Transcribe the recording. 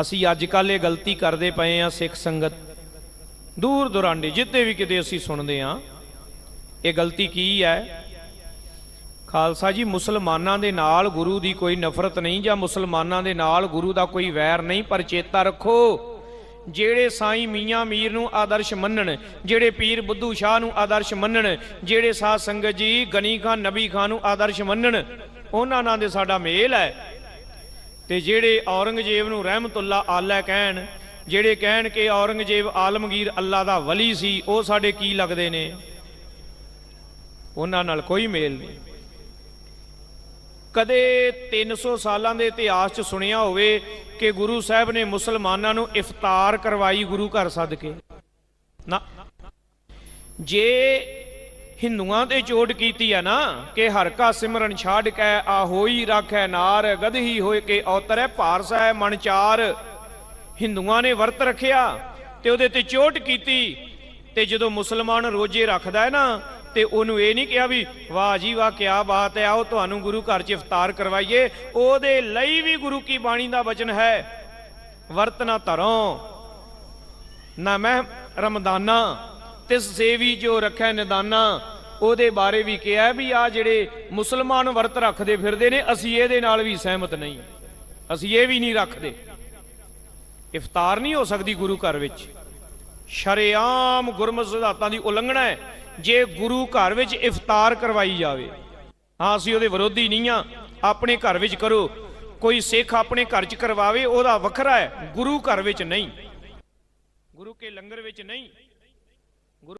ਅਸੀਂ ਅੱਜ ਕੱਲ ਇਹ ਗਲਤੀ ਕਰਦੇ ਪਏ ਆ ਸਿੱਖ ਸੰਗਤ। ਦੂਰ ਦੁਰਾਂਡੇ ਜਿੱਤੇ ਵੀ ਕਿਤੇ ਅਸੀਂ ਸੁਣਦੇ ਆ ਇਹ ਗਲਤੀ ਕੀ ਹੈ? ਖਾਲਸਾ ਜੀ, ਮੁਸਲਮਾਨਾਂ ਦੇ ਨਾਲ ਗੁਰੂ ਦੀ ਕੋਈ ਨਫ਼ਰਤ ਨਹੀਂ ਜਾਂ ਮੁਸਲਮਾਨਾਂ ਦੇ ਨਾਲ ਗੁਰੂ ਦਾ ਕੋਈ ਵੈਰ ਨਹੀਂ, ਪਰ ਚੇਤਾ ਰੱਖੋ, ਜਿਹੜੇ ਸਾਈਂ ਮੀਆਂ ਮੀਰ ਨੂੰ ਆਦਰਸ਼ ਮੰਨਣ, ਜਿਹੜੇ ਪੀਰ ਬੁੱਧੂ ਸ਼ਾਹ ਨੂੰ ਆਦਰਸ਼ ਮੰਨਣ, ਜਿਹੜੇ ਸਾਧ ਸੰਗਤ ਜੀ ਗਨੀ ਖਾਨ ਨਬੀ ਖਾਨ ਨੂੰ ਆਦਰਸ਼ ਮੰਨਣ, ਉਹਨਾਂ ਨਾਲ ਦੇ ਸਾਡਾ ਮੇਲ ਹੈ। ਤੇ ਜਿਹੜੇ ਔਰੰਗਜ਼ੇਬ ਨੂੰ ਰਹਿਮਤੁল্ਲਾਹ ਆਲਾ ਕਹਿਣ, ਜਿਹੜੇ ਕਹਿਣ ਕਿ ਔਰੰਗਜ਼ੇਬ ਆਲਮਗੀਰ ਅੱਲਾ ਦਾ ਵਲੀ ਸੀ, ਉਹ ਸਾਡੇ ਕੀ ਲੱਗਦੇ ਨੇ? ਉਹਨਾਂ ਨਾਲ ਕੋਈ ਮੇਲ ਨਹੀਂ। ਕਦੇ 300 ਸਾਲਾਂ ਦੇ ਇਤਿਹਾਸ 'ਚ ਸੁਣਿਆ ਹੋਵੇ ਕਿ ਗੁਰੂ ਸਾਹਿਬ ਨੇ ਮੁਸਲਮਾਨਾਂ ਨੂੰ ਇਫਤਾਰ ਕਰਵਾਈ ਗੁਰੂ ਘਰ ਸੱਦ ਕੇ ਨਾ। ਜੇ ਹਿੰਦੂਆਂ ਤੇ ਚੋਟ ਕੀਤੀ ਆ ਨਾ, ਕਿ ਹਰ ਕਾ ਸਿਮਰਨ ਛਾੜ ਕੇ ਆ ਹੋਈ ਰੱਖੈ ਨਾਰ ਗਦਹੀ ਹੋਏ ਕੇ ਔਤਰੈ ਭਾਰ ਸਹਿ ਮਨ ਚਾਰ। ਹਿੰਦੂਆਂ ਨੇ ਵਰਤ ਰੱਖਿਆ ਤੇ ਉਹਦੇ ਤੇ ਚੋਟ ਕੀਤੀ ਤੇ ਜਦੋਂ ਮੁਸਲਮਾਨ ਰੋਜੇ ਰੱਖਦਾ ਹੈ ਨਾ, ਤੇ ਉਹਨੂੰ ਇਹ ਨਹੀਂ ਕਿਹਾ ਵੀ, ਵਾਹ ਜੀ ਵਾਹ ਕੀ ਬਾਤ ਹੈ, ਆਓ ਤੁਹਾਨੂੰ ਗੁਰੂ ਘਰ 'ਚ ਇਫਤਾਰ ਕਰਵਾਈਏ। ਉਹਦੇ ਲਈ ਵੀ ਗੁਰੂ ਕੀ ਬਾਣੀ ਦਾ ਵਚਨ ਹੈ, ਵਰਤ ਨਾ ਧਰੋ, ਨਾ ਮੈਂ ਰਮਦਾਨਾ। ਤਿਸ ਸੇਵੀ ਜੋ ਰੱਖੈ ਨਿਦਾਨਾ, ਉਹਦੇ ਬਾਰੇ ਵੀ ਕਿਹਾ ਵੀ ਆ ਜਿਹੜੇ ਮੁਸਲਮਾਨ ਵਰਤ ਰੱਖਦੇ ਫਿਰਦੇ ਨੇ, ਅਸੀਂ ਇਹਦੇ ਨਾਲ ਵੀ ਸਹਿਮਤ ਨਹੀਂ। ਅਸੀਂ ਇਹ ਵੀ ਨਹੀਂ ਰੱਖਦੇ। ਇਫਤਾਰ ਨਹੀਂ ਹੋ ਸਕਦੀ ਗੁਰੂ ਘਰ ਵਿੱਚ। ਸ਼ਰੇਆਮ ਗੁਰਮਤ ਸਿਧਾਂਤਾਂ ਦੀ ਉਲੰਘਣਾ ਹੈ, ਜੇ ਗੁਰੂ ਘਰ ਵਿੱਚ ਇਫਤਾਰ ਕਰਵਾਈ ਜਾਵੇ। ਹਾਂ, ਅਸੀਂ ਉਹਦੇ ਵਿਰੋਧੀ ਨਹੀਂ ਆ ਆਪਣੇ ਘਰ ਵਿੱਚ ਕਰੋ। ਕੋਈ ਸਿੱਖ ਆਪਣੇ ਘਰ 'ਚ ਕਰਵਾਵੇ, ਉਹਦਾ ਵੱਖਰਾ ਹੈ। ਗੁਰੂ ਘਰ ਵਿੱਚ ਨਹੀਂ। ਗੁਰੂ ਕੇ ਲੰਗਰ ਵਿੱਚ ਨਹੀਂ।